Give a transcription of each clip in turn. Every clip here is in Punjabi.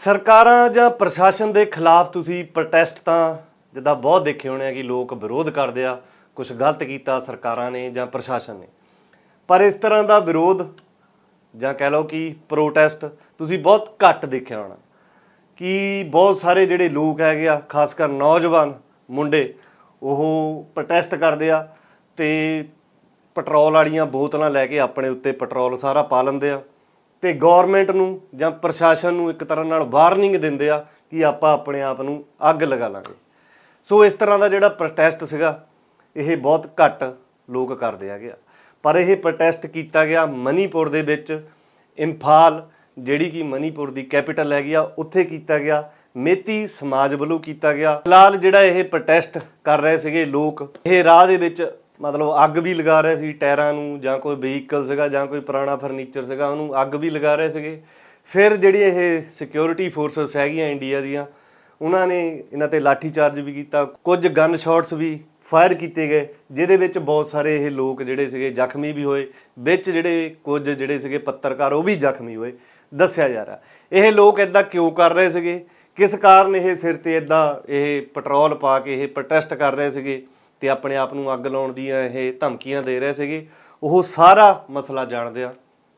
ਸਰਕਾਰਾਂ ਜਾਂ ਪ੍ਰਸ਼ਾਸਨ ਦੇ ਖਿਲਾਫ ਤੁਸੀਂ ਪ੍ਰੋਟੈਸਟ ਤਾਂ ਜਿੱਦਾਂ ਬਹੁਤ ਦੇਖੇ ਹੋਣੇ ਆ ਕਿ ਲੋਕ ਵਿਰੋਧ ਕਰਦੇ ਆ ਕੁਝ ਗਲਤ ਕੀਤਾ ਸਰਕਾਰਾਂ ਨੇ ਜਾਂ ਪ੍ਰਸ਼ਾਸਨ ਨੇ। ਪਰ ਇਸ ਤਰ੍ਹਾਂ ਦਾ ਵਿਰੋਧ ਜਾਂ ਕਹਿ ਲਓ ਕਿ ਪ੍ਰੋਟੈਸਟ ਤੁਸੀਂ ਬਹੁਤ ਘੱਟ ਦੇਖਿਆ ਹੋਣਾ। ਕਿ ਬਹੁਤ ਸਾਰੇ ਜਿਹੜੇ ਲੋਕ ਹੈਗੇ ਆ, ਖਾਸ ਕਰ ਨੌਜਵਾਨ ਮੁੰਡੇ, ਉਹ ਪ੍ਰੋਟੈਸਟ ਕਰਦੇ ਆ ਤੇ ਪੈਟਰੋਲ ਵਾਲੀਆਂ ਬੋਤਲਾਂ ਲੈ ਕੇ ਆਪਣੇ ਉੱਤੇ ਪੈਟਰੋਲ ਸਾਰਾ ਪਾ ਲੈਂਦੇ ਆ। ਤੇ ਗਵਰਨਮੈਂਟ ਨੂੰ ਜਾਂ ਪ੍ਰਸ਼ਾਸਨ ਨੂੰ ਇੱਕ ਤਰ੍ਹਾਂ ਨਾਲ ਵਾਰਨਿੰਗ ਦਿੰਦੇ ਆ ਕਿ ਆਪਾਂ ਆਪਣੇ ਆਪ ਨੂੰ ਅੱਗ ਲਗਾ ਲਾਂਗੇ। ਸੋ ਇਸ ਤਰ੍ਹਾਂ ਦਾ ਜਿਹੜਾ ਪ੍ਰੋਟੈਸਟ ਸੀਗਾ, ਇਹ ਬਹੁਤ ਘੱਟ ਲੋਕ ਕਰਦੇ ਹੈਗੇ ਆ। ਪਰ ਇਹ ਪ੍ਰੋਟੈਸਟ ਕੀਤਾ ਗਿਆ ਮਨੀਪੁਰ ਦੇ ਵਿੱਚ। ਇੰਫਾਲ, ਜਿਹੜੀ ਕਿ ਮਨੀਪੁਰ ਦੀ ਕੈਪੀਟਲ ਹੈਗੀ ਆ, ਉੱਥੇ ਕੀਤਾ ਗਿਆ। ਮੇਤੀ ਸਮਾਜ ਵੱਲੋਂ ਕੀਤਾ ਗਿਆ। ਫਿਲਹਾਲ ਜਿਹੜਾ ਇਹ ਪ੍ਰੋਟੈਸਟ ਕਰ ਰਹੇ ਸੀਗੇ ਲੋਕ, ਇਹ ਰਾਹ ਦੇ ਵਿੱਚ ਮਤਲਬ ਅੱਗ ਵੀ ਲਗਾ ਰਹੇ ਸੀ ਟਾਇਰਾਂ ਨੂੰ ਜਾਂ ਕੋਈ ਵਹੀਕਲ ਸੀਗਾ ਜਾਂ ਕੋਈ ਪੁਰਾਣਾ ਫਰਨੀਚਰ ਸੀਗਾ, ਉਹਨੂੰ ਅੱਗ ਵੀ ਲਗਾ ਰਹੇ ਸੀਗੇ। ਫਿਰ ਜਿਹੜੀ ਇਹ ਸਿਕਿਉਰਿਟੀ ਫੋਰਸਸ ਹੈਗੀਆਂ ਇੰਡੀਆ ਦੀਆਂ, ਉਹਨਾਂ ਨੇ ਇਹਨਾਂ ਤੇ ਲਾਠੀ ਚਾਰਜ ਵੀ ਕੀਤਾ। ਕੁਝ ਗਨ ਸ਼ਾਟਸ ਵੀ ਫਾਇਰ ਕੀਤੇ ਗਏ, ਜਿਹਦੇ ਵਿੱਚ ਬਹੁਤ ਸਾਰੇ ਇਹ ਲੋਕ ਜਿਹੜੇ ਸੀਗੇ ਜ਼ਖਮੀ ਵੀ ਹੋਏ। ਵਿੱਚ ਜਿਹੜੇ ਕੁਝ ਜਿਹੜੇ ਸੀਗੇ ਪੱਤਰਕਾਰ, ਉਹ ਵੀ ਜ਼ਖਮੀ ਹੋਏ। ਦੱਸਿਆ ਜਾ ਰਿਹਾ। ਇਹ ਲੋਕ ਇਦਾਂ ਕਿਉਂ ਕਰ ਰਹੇ ਸੀਗੇ? ਕਿਸ ਕਾਰਨ ਇਹ ਸਿਰ ਤੇ ਇਦਾਂ ਇਹ ਪੈਟਰੋਲ ਪਾ ਕੇ ਇਹ ਪ੍ਰੋਟੈਸਟ ਕਰ ਰਹੇ ਸੀਗੇ? ਤੇ ਆਪਣੇ ਆਪ ਨੂੰ ਅੱਗ ਲਾਉਣ ਦੀਆਂ ਇਹ ਧਮਕੀਆਂ ਦੇ ਰਹੇ ਸੀਗੇ। ਉਹ ਸਾਰਾ ਮਸਲਾ ਜਾਣਦੇ ਆ।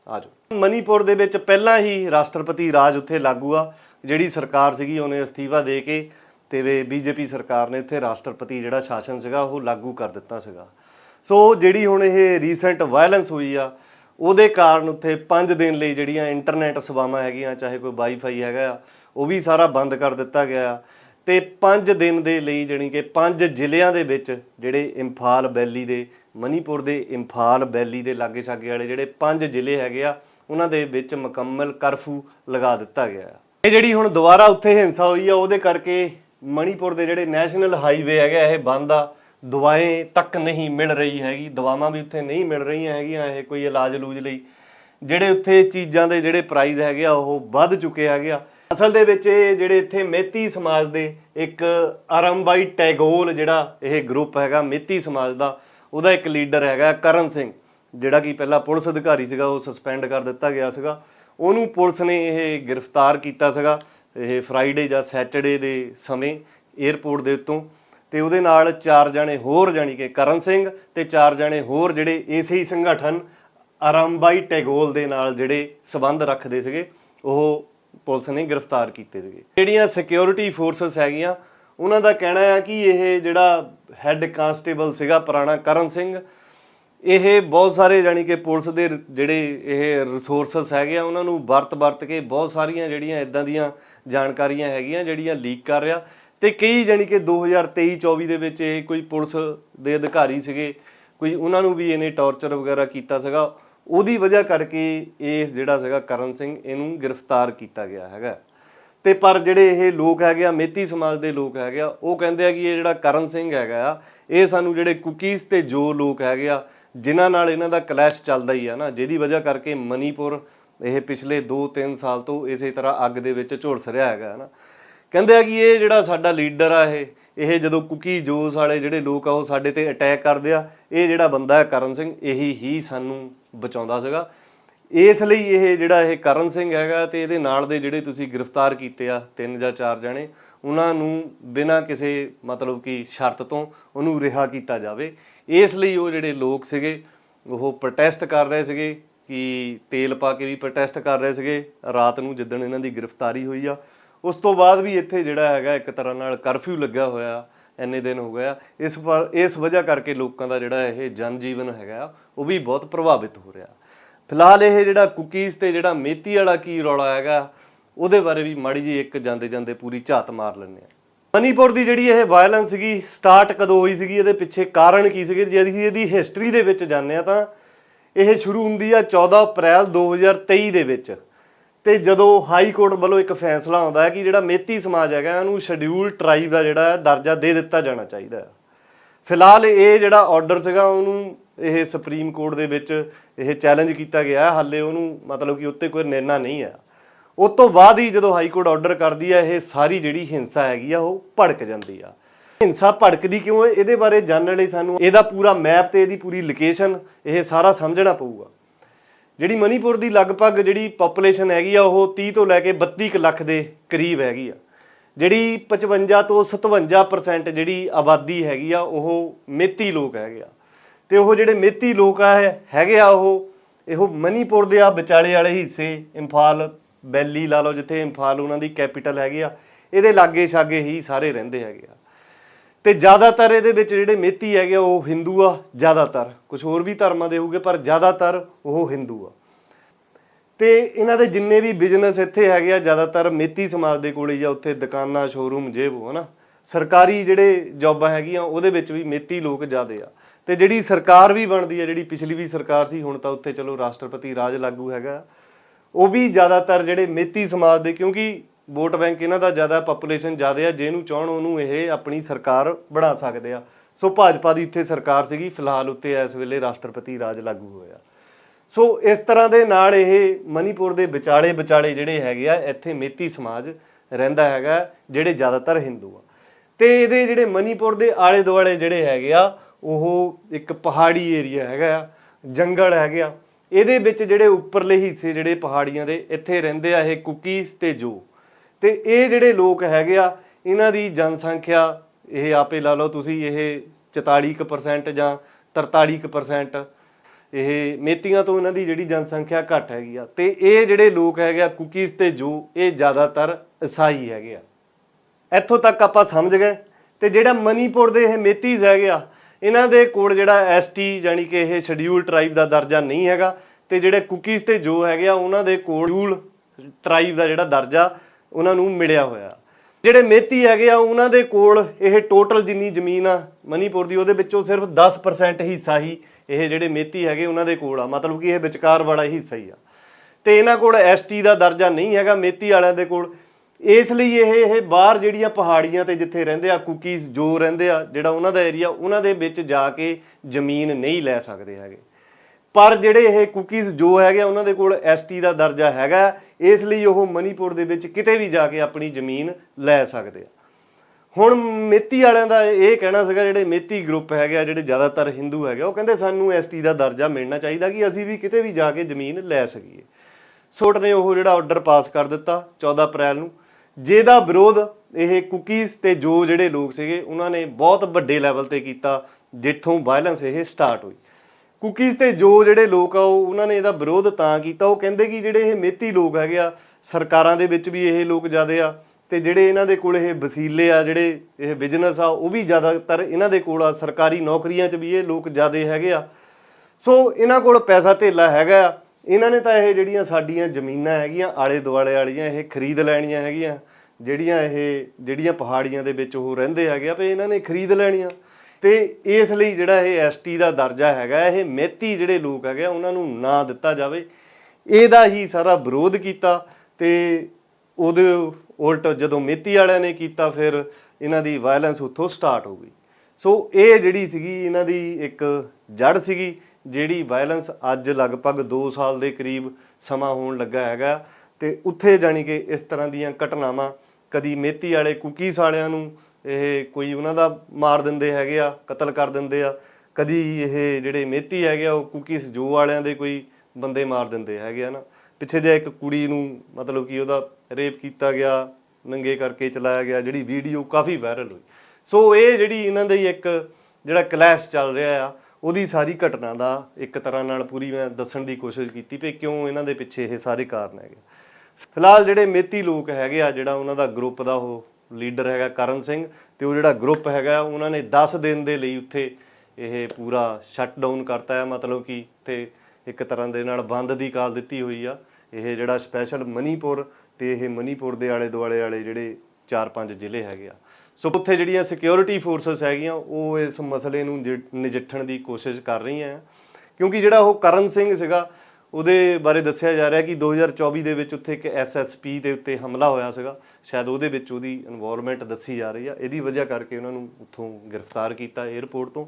ਆਜੋ ਮਨੀਪੁਰ ਦੇ ਵਿੱਚ ਪਹਿਲਾਂ ਹੀ ਰਾਸ਼ਟਰਪਤੀ ਰਾਜ ਉੱਥੇ ਲਾਗੂ ਆ। ਜਿਹੜੀ ਸਰਕਾਰ ਸੀਗੀ, ਉਹਨੇ ਅਸਤੀਫਾ ਦੇ ਕੇ ਤੇ ਵੇ ਬੀਜੇਪੀ ਸਰਕਾਰ ਨੇ ਉੱਥੇ ਰਾਸ਼ਟਰਪਤੀ ਜਿਹੜਾ ਸ਼ਾਸਨ ਸੀਗਾ, ਉਹ ਲਾਗੂ ਕਰ ਦਿੱਤਾ ਸੀਗਾ। ਸੋ ਜਿਹੜੀ ਹੁਣ ਇਹ ਰੀਸੈਂਟ ਵਾਇਲੈਂਸ ਹੋਈ ਆ, ਉਹਦੇ ਕਾਰਨ ਉੱਥੇ 5 ਦਿਨ ਲਈ ਜਿਹੜੀਆਂ ਇੰਟਰਨੈਟ ਸੇਵਾਵਾਂ ਹੈਗੀਆਂ, ਚਾਹੇ ਕੋਈ ਵਾਈਫਾਈ ਹੈਗਾ ਆ, ਉਹ ਵੀ ਸਾਰਾ ਬੰਦ ਕਰ ਦਿੱਤਾ ਗਿਆ ਆ। ਤੇ 5 ਦਿਨ ਦੇ ਲਈ ਜਾਣੀ ਕਿ 5 ਜ਼ਿਲ੍ਹਿਆਂ ਦੇ ਵਿੱਚ ਜਿਹੜੇ ਇੰਫਾਲ ਵੈਲੀ ਦੇ, ਮਨੀਪੁਰ ਦੇ ਇੰਫਾਲ ਵੈਲੀ ਦੇ ਲਾਗੇ ਛਾਗੇ ਵਾਲੇ ਜਿਹੜੇ 5 ਜ਼ਿਲ੍ਹੇ ਹੈਗੇ ਆ, ਉਹਨਾਂ ਦੇ ਵਿੱਚ ਮੁਕੰਮਲ ਕਰਫਿਊ ਲਗਾ ਦਿੱਤਾ ਗਿਆ ਆ। ਇਹ ਜਿਹੜੀ ਹੁਣ ਦੁਬਾਰਾ ਉੱਥੇ ਹਿੰਸਾ ਹੋਈ ਆ, ਉਹਦੇ ਕਰਕੇ ਮਣੀਪੁਰ ਦੇ ਜਿਹੜੇ ਨੈਸ਼ਨਲ ਹਾਈਵੇ ਹੈਗਾ ਇਹ ਬੰਦ ਆ। ਦਵਾਏ ਤੱਕ ਨਹੀਂ ਮਿਲ ਰਹੀ ਹੈਗੀ, ਦਵਾਵਾਂ ਵੀ ਉੱਥੇ ਨਹੀਂ ਮਿਲ ਰਹੀਆਂ ਹੈਗੀਆਂ, ਇਹ ਕੋਈ ਇਲਾਜ ਲੂਜ ਲਈ। ਜਿਹੜੇ ਉੱਥੇ ਚੀਜ਼ਾਂ ਦੇ ਜਿਹੜੇ ਪ੍ਰਾਈਸ ਹੈਗੇ ਆ, ਉਹ ਵੱਧ ਚੁੱਕੇ ਹੈਗੇ ਆ। ਅਸਲ ਦੇ ਵਿੱਚ ਇਹ ਜਿਹੜੇ ਇੱਥੇ ਮੇਤੀ ਸਮਾਜ ਦੇ ਇੱਕ ਆਰੰਬਾਈ ਟੈਗੋਲ ਜਿਹੜਾ ਇਹ ਗਰੁੱਪ ਹੈਗਾ, ਮੇਤੀ ਸਮਾਜ ਦਾ, ਉਹਦਾ ਇੱਕ ਲੀਡਰ ਹੈਗਾ ਕਰਨ ਸਿੰਘ, ਜਿਹੜਾ ਕਿ ਪਹਿਲਾਂ ਪੁਲਿਸ ਅਧਿਕਾਰੀ ਸੀਗਾ, ਉਹ ਸਸਪੈਂਡ ਕਰ ਦਿੱਤਾ ਗਿਆ ਸੀਗਾ। ਉਹਨੂੰ ਪੁਲਿਸ ਨੇ ਇਹ ਗ੍ਰਿਫਤਾਰ ਕੀਤਾ ਸੀਗਾ, ਇਹ ਫਰਾਈਡੇ ਜਾਂ ਸੈਟਰਡੇ ਦੇ ਸਮੇਂ 에ਅਰਪੋਰਟ ਦੇ ਉੱਤੋਂ। ਤੇ ਉਹਦੇ ਨਾਲ ਚਾਰ ਜਣੇ ਹੋਰ ਜਾਣੀ ਕਿ ਕਰਨ ਸਿੰਘ ਤੇ ਚਾਰ ਜਣੇ ਹੋਰ ਜਿਹੜੇ ਇਸੇ ਹੀ ਸੰਗਠਨ ਆਰੰਬਾਈ ਟੈਗੋਲ ਦੇ ਨਾਲ ਜਿਹੜੇ ਸਬੰਧ ਰੱਖਦੇ ਸੀਗੇ, ਉਹ ਪੁਲਿਸ ਨੇ ਗ੍ਰਿਫਤਾਰ ਕੀਤੇ ਸੀਗੇ। ਜਿਹੜੀਆਂ ਸਿਕਿਉਰਿਟੀ ਫੋਰਸਸ ਹੈਗੀਆਂ, ਉਹਨਾਂ ਦਾ ਕਹਿਣਾ ਹੈ ਕਿ ਇਹ ਜਿਹੜਾ ਹੈੱਡ ਕਾਂਸਟੇਬਲ ਸੀਗਾ, ਪੁਰਾਣਾ ਕਰਨ ਸਿੰਘ, ਇਹ ਬਹੁਤ ਸਾਰੇ ਜਾਨੀ ਕਿ ਪੁਲਿਸ ਦੇ ਜਿਹੜੇ ਇਹ ਰਿਸੋਰਸਸ ਹੈਗੇ ਆ, ਉਹਨਾਂ ਨੂੰ ਵਰਤ ਵਰਤ ਕੇ ਬਹੁਤ ਸਾਰੀਆਂ ਜਿਹੜੀਆਂ ਇਦਾਂ ਦੀਆਂ ਜਾਣਕਾਰੀਆਂ ਹੈਗੀਆਂ, ਜਿਹੜੀਆਂ ਲੀਕ ਕਰ ਰਿਹਾ। ਤੇ ਕਈ ਜਾਨੀ ਕਿ 2023 24 ਦੇ ਵਿੱਚ ਇਹ ਕੋਈ ਪੁਲਿਸ ਦੇ ਅਧਿਕਾਰੀ ਸੀਗੇ, ਕੋਈ ਉਹਨਾਂ ਨੂੰ ਵੀ ਇਹਨੇ ਟੌਰਚਰ ਵਗੈਰਾ ਕੀਤਾ ਸੀਗਾ। ਉਹਦੀ ਵਜ੍ਹਾ ਕਰਕੇ ਇਹ ਜਿਹੜਾ ਸੀਗਾ ਕਰਨ ਸਿੰਘ, ਇਹਨੂੰ ਗ੍ਰਿਫਤਾਰ ਕੀਤਾ ਗਿਆ ਹੈਗਾ। ਤੇ ਪਰ ਜਿਹੜੇ ਇਹ ਲੋਕ ਹੈਗੇ ਆ, ਮੇਤੀ ਸਮਾਜ ਦੇ ਲੋਕ ਹੈਗੇ ਆ, ਉਹ ਕਹਿੰਦੇ ਆ ਕਿ ਇਹ ਜਿਹੜਾ ਕਰਨ ਸਿੰਘ ਹੈਗਾ ਆ, ਇਹ ਸਾਨੂੰ ਜਿਹੜੇ ਕੁਕੀਜ਼ ਤੇ ਜੋ ਲੋਕ ਹੈਗੇ ਆ, ਜਿਨ੍ਹਾਂ ਨਾਲ ਇਹਨਾਂ ਦਾ ਕਲੈਸ਼ ਚੱਲਦਾ ਹੀ ਆ ਨਾ, ਜਿਹਦੀ ਵਜ੍ਹਾ ਕਰਕੇ ਮਨੀਪੁਰ ਇਹ ਪਿਛਲੇ 2-3 ਸਾਲ ਤੋਂ ਇਸੇ ਤਰ੍ਹਾਂ ਅੱਗ ਦੇ ਵਿੱਚ ਝੁਲਸ ਰਿਹਾ ਹੈਗਾ ਨਾ। ਕਹਿੰਦੇ ਆ ਕਿ ਇਹ ਜਿਹੜਾ ਸਾਡਾ ਲੀਡਰ ਆ ਇਹ ਇਹ ਜਦੋਂ ਕੁਕੀ ਜੋਸ ਵਾਲੇ ਜਿਹੜੇ ਲੋਕ ਆ, ਉਹ ਸਾਡੇ ਤੇ ਅਟੈਕ ਕਰਦੇ ਆ, ਇਹ ਜਿਹੜਾ ਬੰਦਾ ਹੈ ਕਰਨ ਸਿੰਘ, ਇਹੀ ਹੀ ਸਾਨੂੰ ਬਚਾਉਂਦਾ ਸੀਗਾ। ਇਸ ਲਈ ਇਹ ਜਿਹੜਾ ਇਹ ਕਰਨ ਸਿੰਘ ਹੈਗਾ ਤੇ ਇਹਦੇ ਨਾਲ ਦੇ ਜਿਹੜੇ ਤੁਸੀਂ ਗ੍ਰਿਫਤਾਰ ਕੀਤੇ ਆ, ਤਿੰਨ ਜਾਂ ਚਾਰ ਜਣੇ, ਉਹਨਾਂ ਨੂੰ ਬਿਨਾਂ ਕਿਸੇ ਮਤਲਬ ਕਿ ਸ਼ਰਤ ਤੋਂ ਉਹਨੂੰ ਰਿਹਾ ਕੀਤਾ ਜਾਵੇ। ਇਸ ਲਈ ਉਹ ਜਿਹੜੇ ਲੋਕ ਸੀਗੇ, ਉਹ ਪ੍ਰੋਟੈਸਟ ਕਰ ਰਹੇ ਸੀਗੇ ਕਿ ਤੇਲ ਪਾ ਕੇ ਵੀ ਪ੍ਰੋਟੈਸਟ ਕਰ ਰਹੇ ਸੀਗੇ। ਰਾਤ ਨੂੰ ਜਿੱਦਣ ਇਹਨਾਂ ਦੀ ਗ੍ਰਿਫਤਾਰੀ ਹੋਈ ਆ ਉਸ ਤੋਂ ਬਾਅਦ ਵੀ ਇੱਥੇ ਜਿਹੜਾ ਹੈਗਾ ਇੱਕ ਤਰ੍ਹਾਂ ਨਾਲ ਕਰਫਿਊ ਲੱਗਾ ਹੋਇਆ ਇੰਨੇ ਦਿਨ ਹੋ ਗਿਆ ਇਸ ਪਰ ਇਸ ਵਜ੍ਹਾ ਕਰਕੇ ਲੋਕਾਂ ਦਾ ਜਿਹੜਾ ਇਹ ਜਨ ਜੀਵਨ ਹੈਗਾ ਉਹ ਵੀ ਬਹੁਤ ਪ੍ਰਭਾਵਿਤ ਹੋ ਰਿਹਾ। ਫਿਲਹਾਲ ਇਹ ਜਿਹੜਾ ਕੁਕੀਜ਼ ਤੇ ਜਿਹੜਾ ਮੇਤੀ ਵਾਲਾ ਕੀ ਰੌਲਾ ਹੈਗਾ, ਉਹਦੇ ਬਾਰੇ ਵੀ ਮਾੜੀ ਜੀ ਇੱਕ ਜਾਂਦੇ ਜਾਂਦੇ ਪੂਰੀ ਝਾਤ ਮਾਰ ਲੈਂਦੇ ਆ। ਮਨੀਪੁਰ ਦੀ ਜਿਹੜੀ ਇਹ ਵਾਇਲੈਂਸ ਸੀਗੀ ਸਟਾਰਟ ਕਦੋਂ ਹੋਈ ਸੀਗੀ, ਇਹਦੇ ਪਿੱਛੇ ਕਾਰਨ ਕੀ ਸੀਗੇ? ਜੇ ਅਸੀਂ ਇਹਦੀ ਹਿਸਟਰੀ ਦੇ ਵਿੱਚ ਜਾਣਦੇ ਆ ਤਾਂ ਇਹ ਸ਼ੁਰੂ ਹੁੰਦੀ ਆ 14 ਅਪ੍ਰੈਲ 2023 ਦੇ ਵਿੱਚ। ਤੇ ਜਦੋਂ ਹਾਈ ਕੋਰਟ ਵੱਲੋਂ ਇੱਕ ਫੈਸਲਾ ਆਉਂਦਾ ਹੈ ਕਿ ਜਿਹੜਾ ਮੇਤੀ ਸਮਾਜ ਹੈਗਾ ਇਹਨੂੰ ਸ਼ਡਿਊਲ ਟ੍ਰਾਈਬ ਦਾ ਜਿਹੜਾ ਦਰਜਾ ਦੇ ਦਿੱਤਾ ਜਾਣਾ ਚਾਹੀਦਾ ਹੈ। ਫਿਲਹਾਲ ਇਹ ਜਿਹੜਾ ਆਰਡਰ ਸੀਗਾ, ਉਹਨੂੰ ਇਹ ਸੁਪਰੀਮ ਕੋਰਟ ਦੇ ਵਿੱਚ ਇਹ ਚੈਲੰਜ ਕੀਤਾ ਗਿਆ ਹਾਲੇ ਉਹਨੂੰ ਮਤਲਬ ਕਿ ਉੱਤੇ ਕੋਈ ਨਿਰਣਾ ਨਹੀਂ ਆ ਉਸ ਤੋਂ ਬਾਅਦ ਹੀ ਜਦੋਂ ਹਾਈ ਕੋਰਟ ਆਰਡਰ ਕਰਦੀ ਆ ਇਹ ਸਾਰੀ ਜਿਹੜੀ ਹਿੰਸਾ ਹੈਗੀ ਆ, ਉਹ ਭੜਕ ਜਾਂਦੀ ਆ। ਹਿੰਸਾ ਭੜਕਦੀ ਕਿਉਂ? ਹੈ ਇਹਦੇ ਬਾਰੇ ਜਾਣਨ ਲਈ ਸਾਨੂੰ ਇਹਦਾ ਪੂਰਾ ਮੈਪ ਤੇ ਇਹਦੀ ਪੂਰੀ ਲੋਕੇਸ਼ਨ ਇਹ ਸਾਰਾ ਸਮਝਣਾ ਪਊਗਾ। ਜਿਹੜੀ ਮਨੀਪੁਰ ਦੀ ਲਗਭਗ ਜਿਹੜੀ ਪੋਪੂਲੇਸ਼ਨ ਹੈਗੀ ਆ, ਉਹ 30 ਤੋਂ ਲੈ ਕੇ 32 ਕੁ ਲੱਖ ਦੇ ਕਰੀਬ ਹੈਗੀ ਆ। ਜਿਹੜੀ 55 ਤੋਂ 57% ਜਿਹੜੀ ਆਬਾਦੀ ਹੈਗੀ ਆ, ਉਹ ਮੇਤੀ ਲੋਕ ਹੈਗੇ ਆ। ਤੇ ਉਹ ਜਿਹੜੇ ਮੇਤੀ ਲੋਕ ਆ, ਹੈਗੇ ਆ ਉਹ, ਇਹੋ ਮਨੀਪੁਰ ਦੇ ਆ ਵਿਚਾਲੇ ਵਾਲੇ ਹਿੱਸੇ, ਇੰਫਾਲ ਬੈਲੀ ਲਾ ਲਓ ਜਿੱਥੇ ਇੰਫਾਲ ਉਹਨਾਂ ਦੀ ਕੈਪੀਟਲ ਹੈਗੀ ਆ, ਇਹਦੇ ਲਾਗੇ ਛਾਗੇ ਹੀ ਸਾਰੇ ਰਹਿੰਦੇ ਹੈਗੇ ਆ। ਤੇ ਜ਼ਿਆਦਾਤਰ ਇਹਦੇ ਵਿੱਚ ਜਿਹੜੇ ਮੇਤੀ ਹੈਗੇ ਆ, ਉਹ ਹਿੰਦੂ ਆ ਜ਼ਿਆਦਾਤਰ। ਕੁਝ ਹੋਰ ਵੀ ਧਰਮਾਂ ਦੇ ਹੋਊਗੇ ਪਰ ਜ਼ਿਆਦਾਤਰ ਉਹ ਹਿੰਦੂ ਆ। ਤੇ ਇਹਨਾਂ ਦੇ ਜਿੰਨੇ ਵੀ ਬਿਜ਼ਨਸ ਇੱਥੇ ਹੈਗੇ ਆ ਜ਼ਿਆਦਾਤਰ ਮੇਤੀ ਸਮਾਜ ਦੇ ਕੋਲ ਹੀ ਆ ਉੱਥੇ ਦੁਕਾਨਾਂ ਸ਼ੋਰੂਮ ਜੇਬ ਹਨਾ। ਸਰਕਾਰੀ ਜਿਹੜੇ ਜੌਬਾਂ ਹੈਗੀਆਂ ਉਹਦੇ ਵਿੱਚ ਵੀ ਮੇਤੀ ਲੋਕ ਜ਼ਿਆਦੇ ਆ। ਤੇ ਜਿਹੜੀ ਸਰਕਾਰ ਵੀ ਬਣਦੀ ਆ ਜਿਹੜੀ ਪਿਛਲੀ ਵੀ ਸਰਕਾਰ ਸੀ ਹੁਣ ਤਾਂ ਉੱਥੇ ਚਲੋ ਰਾਸ਼ਟਰਪਤੀ ਰਾਜ ਲਾਗੂ ਹੈਗਾ। ਉਹ ਵੀ ਜ਼ਿਆਦਾਤਰ ਜਿਹੜੇ ਮੇਤੀ ਸਮਾਜ ਦੇ ਕਿਉਂਕਿ ਵੋਟ ਬੈਂਕ ਇਹਨਾਂ ਦਾ ਜ਼ਿਆਦਾ ਪੋਪੂਲੇਸ਼ਨ ਜ਼ਿਆਦਾ ਆ, ਜਿਹਨੂੰ ਚਾਹਣ ਉਹਨੂੰ ਇਹ ਆਪਣੀ ਸਰਕਾਰ ਬਣਾ ਸਕਦੇ ਆ। ਸੋ ਭਾਜਪਾ ਦੀ ਇੱਥੇ ਸਰਕਾਰ ਸੀਗੀ, ਫਿਲਹਾਲ ਉੱਤੇ ਇਸ ਵੇਲੇ ਰਾਸ਼ਟਰਪਤੀ ਰਾਜ ਲਾਗੂ ਹੋਇਆ। ਸੋ ਇਸ ਤਰ੍ਹਾਂ ਦੇ ਨਾਲ ਇਹ ਮਨੀਪੁਰ ਦੇ ਵਿਚਾਲੇ ਵਿਚਾਲੇ ਜਿਹੜੇ ਹੈਗੇ ਆ, ਇੱਥੇ ਮੇਤੀ ਸਮਾਜ ਰਹਿੰਦਾ ਹੈਗਾ, ਜਿਹੜੇ ਜ਼ਿਆਦਾਤਰ ਹਿੰਦੂ ਆ। ਤੇ ਇਹਦੇ ਜਿਹੜੇ ਮਨੀਪੁਰ ਦੇ ਆਲੇ ਦੁਆਲੇ ਜਿਹੜੇ ਹੈਗੇ ਆ, ਉਹ ਇੱਕ ਪਹਾੜੀ ਏਰੀਆ ਹੈਗਾ ਆ, ਜੰਗਲ ਹੈਗੇ ਆ। ਇਹਦੇ ਵਿੱਚ ਜਿਹੜੇ ਉੱਪਰਲੇ ਹਿੱਸੇ ਜਿਹੜੇ ਪਹਾੜੀਆਂ ਦੇ, ਇੱਥੇ ਰਹਿੰਦੇ ਆ ਇਹ ਕੁਕੀਜ਼ ਤੇ ਜੋ। ਤੇ ਇਹ ਜਿਹੜੇ ਲੋਕ ਹੈਗੇ ਆ, ਇਹਨਾਂ ਦੀ ਜਨਸੰਖਿਆ, ਇਹ ਆਪੇ ਲਾ ਲਓ ਤੁਸੀਂ, ਇਹ 44% ਜਾਂ 43% ਇਹ ਮੇਤੀਆਂ ਤੋਂ ਇਹਨਾਂ ਦੀ ਜਿਹੜੀ ਜਨਸੰਖਿਆ ਘੱਟ ਹੈਗੀ ਆ। ਤੇ ਇਹ ਜਿਹੜੇ ਲੋਕ ਹੈਗੇ ਆ ਕੁਕੀਜ਼ ਤੇ ਜੋ, ਇਹ ਜ਼ਿਆਦਾਤਰ ਈਸਾਈ ਹੈਗੇ ਆ। ਇੱਥੋਂ ਤੱਕ ਆਪਾਂ ਸਮਝ ਗਏ। ਤੇ ਜਿਹੜਾ ਮਨੀਪੁਰ ਦੇ ਇਹ ਮੇਤੀਜ਼ ਹੈਗੇ ਆ, ਇਹਨਾਂ ਦੇ ਕੋਲ ਜਿਹੜਾ ਐਸਟੀ ਯਾਨੀ ਕਿ ਇਹ ਸ਼ਡਿਊਲ ਟ੍ਰਾਈਬ ਦਾ ਦਰਜਾ ਨਹੀਂ ਹੈਗਾ। ਤੇ ਜਿਹੜੇ ਕੁਕੀਜ਼ ਤੇ ਜੋ ਹੈਗੇ ਆ, ਉਹਨਾਂ ਦੇ ਕੋਲ ਸ਼ਡਿਊਲ ਟ੍ਰਾਈਬ ਦਾ ਜਿਹੜਾ ਦਰਜਾ ਉਹਨਾਂ ਨੂੰ ਮਿਲਿਆ ਹੋਇਆ। ਜਿਹੜੇ ਮੇਤੀ ਹੈਗੇ ਆ ਉਹਨਾਂ ਦੇ ਕੋਲ ਇਹ ਟੋਟਲ ਜਿੰਨੀ ਜ਼ਮੀਨ ਆ ਮਨੀਪੁਰ ਦੀ ਉਹਦੇ ਵਿੱਚੋਂ ਸਿਰਫ 10% ਹਿੱਸਾ ਹੀ ਇਹ ਜਿਹੜੇ ਮੇਤੀ ਹੈਗੇ ਉਹਨਾਂ ਦੇ ਕੋਲ ਆ। ਮਤਲਬ ਕਿ ਇਹ ਵਿਚਕਾਰ ਵਾਲਾ ਹੀ ਹਿੱਸਾ ਹੀ ਆ। ਤੇ ਇਹਨਾਂ ਕੋਲ ਐਸਟੀ ਦਾ ਦਰਜਾ ਨਹੀਂ ਹੈਗਾ ਮੇਤੀ ਵਾਲਿਆਂ ਦੇ ਕੋਲ। ਇਸ ਲਈ ਇਹ ਇਹ ਬਾਹਰ ਜਿਹੜੀਆਂ ਪਹਾੜੀਆਂ ਤੇ ਜਿੱਥੇ ਰਹਿੰਦੇ ਆ ਕੁਕੀਜ਼ ਜੋ ਰਹਿੰਦੇ ਆ ਜਿਹੜਾ ਉਹਨਾਂ ਦਾ ਏਰੀਆ ਉਹਨਾਂ ਦੇ ਵਿੱਚ ਜਾ ਕੇ ਜ਼ਮੀਨ ਨਹੀਂ ਲੈ ਸਕਦੇ ਹੈਗੇ। ਪਰ ਜਿਹੜੇ ਇਹ ਕੁਕੀਜ਼ ਜੋ ਹੈਗੇ ਆ, ਉਹਨਾਂ ਦੇ ਕੋਲ ਐਸਟੀ ਦਾ ਦਰਜਾ ਹੈਗਾ। ਇਸ ਲਈ ਉਹ ਮਨੀਪੁਰ ਦੇ ਵਿੱਚ ਕਿਤੇ ਵੀ ਜਾ ਕੇ ਆਪਣੀ ਜ਼ਮੀਨ ਲੈ ਸਕਦੇ ਆ। ਹੁਣ ਮੇਤੀ ਵਾਲਿਆਂ ਦਾ ਇਹ ਕਹਿਣਾ ਸੀਗਾ ਜਿਹੜੇ ਮੇਤੀ ਗਰੁੱਪ ਹੈਗੇ ਆ ਜਿਹੜੇ ਜ਼ਿਆਦਾਤਰ ਹਿੰਦੂ ਹੈਗੇ ਆ, ਉਹ ਕਹਿੰਦੇ ਸਾਨੂੰ ਐਸਟੀ ਦਾ ਦਰਜਾ ਮਿਲਣਾ ਚਾਹੀਦਾ ਕਿ ਅਸੀਂ ਵੀ ਕਿਤੇ ਵੀ ਜਾ ਕੇ ਜ਼ਮੀਨ ਲੈ ਸਕੀਏ। ਸੋਟ ਨੇ ਉਹ ਜਿਹੜਾ ਆਰਡਰ ਪਾਸ ਕਰ ਦਿੱਤਾ 14 ਅਪ੍ਰੈਲ ਨੂੰ। ਜਿਹਦਾ ਵਿਰੋਧ ਇਹ ਕੁਕੀਜ਼ ਤੇ ਜੋ ਜਿਹੜੇ ਲੋਕ ਸੀਗੇ ਉਹਨਾਂ ਨੇ ਬਹੁਤ ਵੱਡੇ ਲੈਵਲ ਤੇ ਕੀਤਾ ਜਿੱਥੋਂ ਵਾਇਲੈਂਸ ਇਹ ਸਟਾਰਟ ਹੋਈ। ਕੁਕੀਜ਼ ਤੇ ਜੋ ਜਿਹੜੇ ਲੋਕ ਆ, ਉਹ ਉਹਨਾਂ ਨੇ ਇਹਦਾ ਵਿਰੋਧ ਤਾਂ ਕੀਤਾ। ਉਹ ਕਹਿੰਦੇ ਕਿ ਜਿਹੜੇ ਇਹ ਮਿਹਤੀ ਲੋਕ ਹੈਗੇ ਆ, ਸਰਕਾਰਾਂ ਦੇ ਵਿੱਚ ਵੀ ਇਹ ਲੋਕ ਜ਼ਿਆਦੇ ਆ, ਤੇ ਜਿਹੜੇ ਇਹਨਾਂ ਦੇ ਕੋਲ ਇਹ ਵਸੀਲੇ ਆ, ਜਿਹੜੇ ਇਹ ਬਿਜ਼ਨਸ ਆ, ਉਹ ਵੀ ਜ਼ਿਆਦਾਤਰ ਇਹਨਾਂ ਦੇ ਕੋਲ ਆ। ਸਰਕਾਰੀ ਨੌਕਰੀਆਂ 'ਚ ਵੀ ਇਹ ਲੋਕ ਜ਼ਿਆਦੇ ਹੈਗੇ ਆ। ਸੋ ਇਹਨਾਂ ਕੋਲ ਪੈਸਾ ਧੇਲਾ ਹੈਗਾ ਆ। ਇਹਨਾਂ ਨੇ ਤਾਂ ਇਹ ਜਿਹੜੀਆਂ ਸਾਡੀਆਂ ਜ਼ਮੀਨਾਂ ਹੈਗੀਆਂ ਆਲੇ ਦੁਆਲੇ ਵਾਲੀਆਂ, ਇਹ ਖਰੀਦ ਲੈਣੀਆਂ ਹੈਗੀਆਂ, ਜਿਹੜੀਆਂ ਇਹ, ਜਿਹੜੀਆਂ ਪਹਾੜੀਆਂ ਦੇ ਵਿੱਚ ਉਹ ਰਹਿੰਦੇ ਹੈਗੇ ਆ, ਵੀ ਇਹਨਾਂ ਨੇ ਖਰੀਦ ਲੈਣੀਆਂ। ਤੇ ਇਸ ਲਈ ਜਿਹੜਾ ਇਹ ਐਸਟੀ ਦਾ ਦਰਜਾ ਹੈਗਾ ਇਹ ਮੇਤੀ ਜਿਹੜੇ ਲੋਕ ਹੈਗੇ ਆ, ਉਹਨਾਂ ਨੂੰ ਨਾ ਦਿੱਤਾ ਜਾਵੇ। ਇਹਦਾ ਹੀ ਸਾਰਾ ਵਿਰੋਧ ਕੀਤਾ ਤੇ ਉਹਦੇ ਉਲਟ ਜਦੋਂ ਮੇਤੀ ਵਾਲਿਆਂ ਨੇ ਕੀਤਾ ਫਿਰ ਇਹਨਾਂ ਦੀ ਵਾਇਲੈਂਸ ਉੱਥੋਂ ਸਟਾਰਟ ਹੋ ਗਈ। ਸੋ ਇਹ ਜਿਹੜੀ ਸੀਗੀ ਇਹਨਾਂ ਦੀ ਇੱਕ ਜੜ ਸੀਗੀ ਜਿਹੜੀ ਵਾਇਲੈਂਸ ਅੱਜ ਲਗਭਗ 2 ਸਾਲ ਦੇ ਕਰੀਬ ਸਮਾਂ ਹੋਣ ਲੱਗਾ ਹੈਗਾ। ਤੇ ਉੱਥੇ ਜਾਣੀ ਕਿ ਇਸ ਤਰ੍ਹਾਂ ਦੀਆਂ ਘਟਨਾਵਾਂ ਕਦੀ ਮੇਤੀ ਵਾਲੇ ਕੁਕੀਸ ਵਾਲਿਆਂ ਨੂੰ ਇਹ ਕੋਈ ਉਹਨਾਂ ਦਾ ਮਾਰ ਦਿੰਦੇ ਹੈਗੇ ਆ, ਕਤਲ ਕਰ ਦਿੰਦੇ ਆ, ਕਦੀ ਇਹ ਜਿਹੜੇ ਮੇਤੀ ਹੈਗੇ ਆ, ਉਹ ਕੁਕੀਸ ਜੋ ਵਾਲਿਆਂ ਦੇ ਕੋਈ ਬੰਦੇ ਮਾਰ ਦਿੰਦੇ ਹੈਗੇ ਆ ਨਾ। ਪਿੱਛੇ ਜੇ ਇੱਕ ਕੁੜੀ ਨੂੰ ਮਤਲਬ ਕਿ ਉਹਦਾ ਰੇਪ ਕੀਤਾ ਗਿਆ, ਨੰਗੇ ਕਰਕੇ ਚਲਾਇਆ ਗਿਆ, ਜਿਹੜੀ ਵੀਡੀਓ ਕਾਫੀ ਵਾਇਰਲ ਹੋਈ। ਸੋ ਇਹ ਜਿਹੜੀ ਇਹਨਾਂ ਦੀ ਇੱਕ ਜਿਹੜਾ ਕਲੈਸ਼ ਚੱਲ ਰਿਹਾ ਆ, ਉਹਦੀ ਸਾਰੀ ਘਟਨਾ ਦਾ ਇੱਕ ਤਰ੍ਹਾਂ ਨਾਲ ਪੂਰੀ ਮੈਂ ਦੱਸਣ ਦੀ ਕੋਸ਼ਿਸ਼ ਕੀਤੀ ਵੀ ਕਿਉਂ ਇਹਨਾਂ ਦੇ ਪਿੱਛੇ ਇਹ ਸਾਰੇ ਕਾਰਨ ਹੈਗੇ ਫਿਲਹਾਲ ਜਿਹੜੇ ਮੇਤੀ ਲੋਕ ਹੈਗੇ ਆ, ਜਿਹੜਾ ਉਹਨਾਂ ਦਾ ਗਰੁੱਪ ਦਾ ਉਹ ਲੀਡਰ ਹੈਗਾ ਕਰਨ ਸਿੰਘ ਤੇ ਉਹ ਜਿਹੜਾ ਗਰੁੱਪ ਹੈਗਾ ਉਹਨਾਂ ਨੇ 10 ਦਿਨ ਦੇ ਲਈ ਉੱਥੇ ਇਹ ਪੂਰਾ ਸ਼ਟਡਾਊਨ ਕਰਤਾ ਹੈ, ਮਤਲਬ ਕਿ ਤੇ ਇੱਕ ਤਰ੍ਹਾਂ ਦੇ ਨਾਲ ਬੰਦ ਦੀ ਕਾਲ ਦਿੱਤੀ ਹੋਈ ਆ। ਇਹ ਜਿਹੜਾ ਸਪੈਸ਼ਲ ਮਨੀਪੁਰ ਤੇ ਇਹ ਮਨੀਪੁਰ ਦੇ ਆਲੇ ਦੁਆਲੇ ਵਾਲੇ ਜਿਹੜੇ 4-5 ਜ਼ਿਲ੍ਹੇ ਹੈਗੇ ਆ। ਸੋ ਉੱਥੇ ਜਿਹੜੀਆਂ ਸਿਕਿਉਰਿਟੀ ਫੋਰਸਸ ਹੈਗੀਆਂ, ਉਹ ਇਸ ਮਸਲੇ ਨੂੰ ਨਜਿੱਠਣ ਦੀ ਕੋਸ਼ਿਸ਼ ਕਰ ਰਹੀਆਂ ਆ। ਕਿਉਂਕਿ ਜਿਹੜਾ ਉਹ ਕਰਨ ਸਿੰਘ ਸੀਗਾ ਉਹਦੇ ਬਾਰੇ ਦੱਸਿਆ ਜਾ ਰਿਹਾ ਕਿ 2024 ਦੇ ਵਿੱਚ ਉੱਥੇ ਇੱਕ ਐਸਐਸਪੀ ਦੇ ਉੱਤੇ ਹਮਲਾ ਹੋਇਆ ਸੀਗਾ। ਸ਼ਾਇਦ ਉਹਦੇ ਵਿੱਚ ਉਹਦੀ ਇਨਵੋਲਵਮੈਂਟ ਦੱਸੀ ਜਾ ਰਹੀ ਆ। ਇਹਦੀ ਵਜ੍ਹਾ ਕਰਕੇ ਉਹਨਾਂ ਨੂੰ ਉੱਥੋਂ ਗ੍ਰਿਫਤਾਰ ਕੀਤਾ 에ਅਰਪੋਰਟ ਤੋਂ।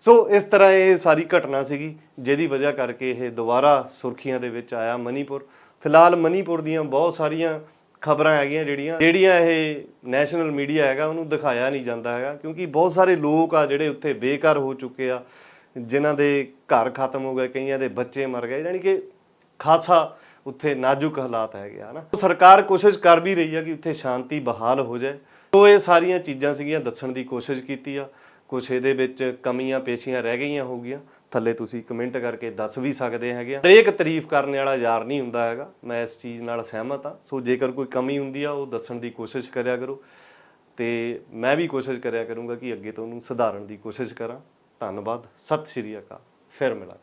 ਸੋ ਇਸ ਤਰ੍ਹਾਂ ਇਹ ਸਾਰੀ ਘਟਨਾ ਸੀਗੀ, ਜਿਹਦੀ ਵਜ੍ਹਾ ਕਰਕੇ ਇਹ ਦੁਬਾਰਾ ਸੁਰਖੀਆਂ ਦੇ ਵਿੱਚ ਆਇਆ ਮਨੀਪੁਰ। ਫਿਲਹਾਲ ਮਨੀਪੁਰ ਦੀਆਂ ਬਹੁਤ ਸਾਰੀਆਂ ਖਬਰਾਂ ਹੈਗੀਆਂ ਜਿਹੜੀਆਂ ਜਿਹੜੀਆਂ ਇਹ ਨੈਸ਼ਨਲ ਮੀਡੀਆ ਹੈਗਾ, ਉਹਨੂੰ ਦਿਖਾਇਆ ਨਹੀਂ ਜਾਂਦਾ ਹੈਗਾ, ਕਿਉਂਕਿ ਬਹੁਤ ਸਾਰੇ ਲੋਕ ਆ ਜਿਹੜੇ ਉੱਥੇ ਬੇਕਾਰ ਹੋ ਚੁੱਕੇ ਆ। ਜਿਨ੍ਹਾਂ ਦੇ ਘਰ ਖਤਮ ਹੋ ਗਏ, ਕਈਆਂ ਦੇ ਬੱਚੇ ਮਰ ਗਏ, ਯਾਨੀ ਕਿ ਖਾਸਾ ਉੱਥੇ ਨਾਜ਼ੁਕ ਹਾਲਾਤ ਹੈਗੇ ਆ ਨਾ ਸਰਕਾਰ ਕੋਸ਼ਿਸ਼ ਕਰ ਵੀ ਰਹੀ ਆ ਕਿ ਉੱਥੇ ਸ਼ਾਂਤੀ ਬਹਾਲ ਹੋ ਜਾਏ। ਤੋ ਇਹ ਸਾਰੀਆਂ ਚੀਜ਼ਾਂ ਸੀਗੀਆਂ ਦੱਸਣ ਦੀ ਕੋਸ਼ਿਸ਼ ਕੀਤੀ ਆ। ਕੁਛ ਇਹਦੇ ਵਿੱਚ ਕਮੀਆਂ ਪੇਸ਼ੀਆਂ ਰਹਿ ਗਈਆਂ ਹੋਗੀਆਂ ਥੱਲੇ ਤੁਸੀਂ ਕਮੈਂਟ ਕਰਕੇ ਦੱਸ ਵੀ ਸਕਦੇ ਹੈਗੇ ਆ। ਹਰੇਕ ਤਾਰੀਫ ਕਰਨ ਵਾਲਾ ਯਾਰ ਨਹੀਂ ਹੁੰਦਾ ਹੈਗਾ। ਮੈਂ ਇਸ ਚੀਜ਼ ਨਾਲ ਸਹਿਮਤ ਆ। ਸੋ ਜੇਕਰ ਕੋਈ ਕਮੀ ਹੁੰਦੀ ਆ, ਉਹ ਦੱਸਣ ਦੀ ਕੋਸ਼ਿਸ਼ ਕਰਿਆ ਕਰੋ। ਤੇ ਮੈਂ ਵੀ ਕੋਸ਼ਿਸ਼ ਕਰਿਆ ਕਰੂੰਗਾ ਕਿ ਅੱਗੇ ਤੋਂ ਉਹਨੂੰ ਸੁਧਾਰਨ ਦੀ ਕੋਸ਼ਿਸ਼ ਕਰਾਂ। ਧੰਨਵਾਦ ਸਤਿ ਸ਼੍ਰੀ ਅਕਾਲ ਫਿਰ ਮਿਲਾਂਗੇ।